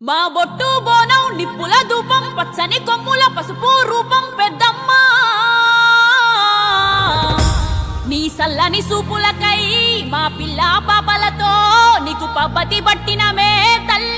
మా బొట్టు బోనం నిప్పుల ధూపం పచ్చని కొమ్ముల పసుపు రూపం పెద్దమ్మ. నీ సల్లని సూపులకై మా పిల్ల పాపలతో నీకు పబ్బతి పట్టినమే తల్లి.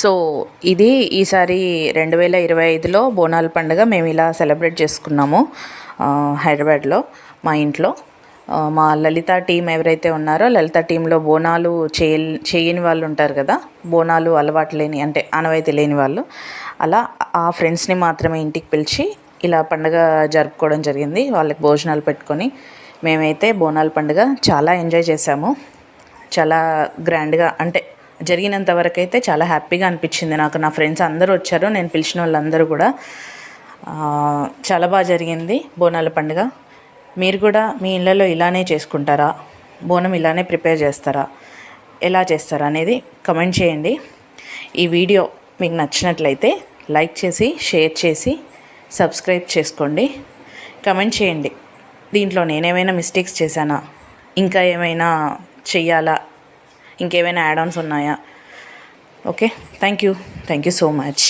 సో ఇది ఈసారి రెండు వేల ఇరవై ఐదులో బోనాల పండుగ మేము ఇలా సెలబ్రేట్ చేసుకున్నాము హైదరాబాద్లో మా ఇంట్లో. మా లలిత టీం ఎవరైతే ఉన్నారో లలిత టీంలో బోనాలు చేయ చేయని వాళ్ళు ఉంటారు కదా బోనాలు అలవాటు లేని అంటే ఆనవాయితీ లేని వాళ్ళు. అలా ఆ ఫ్రెండ్స్ని మాత్రమే ఇంటికి పిలిచి ఇలా పండుగ జరుపుకోవడం జరిగింది. వాళ్ళకి భోజనాలు పెట్టుకొని మేమైతే బోనాల పండుగ చాలా ఎంజాయ్ చేసాము చాలా గ్రాండ్గా అంటే జరిగినంత వరకు అయితే చాలా హ్యాపీగా అనిపించింది నాకు. నా ఫ్రెండ్స్ అందరూ వచ్చారు నేను పిలిచిన వాళ్ళందరూ కూడా. చాలా బాగా జరిగింది బోనాల పండుగ. మీరు కూడా మీ ఇళ్ళలో ఇలానే చేసుకుంటారా? బోనం ఇలానే ప్రిపేర్ చేస్తారా? ఎలా చేస్తారా అనేది కమెంట్ చేయండి. ఈ వీడియో మీకు నచ్చినట్లయితే లైక్ చేసి షేర్ చేసి సబ్స్క్రైబ్ చేసుకోండి. కమెంట్ చేయండి. దీంట్లో నేనేమైనా మిస్టేక్స్ చేశానా? ఇంకా ఏమైనా చెయ్యాలా? ఇంకేమైనా యాడ్ ఆన్స్ ఉన్నాయా? Okay thank you thank you so much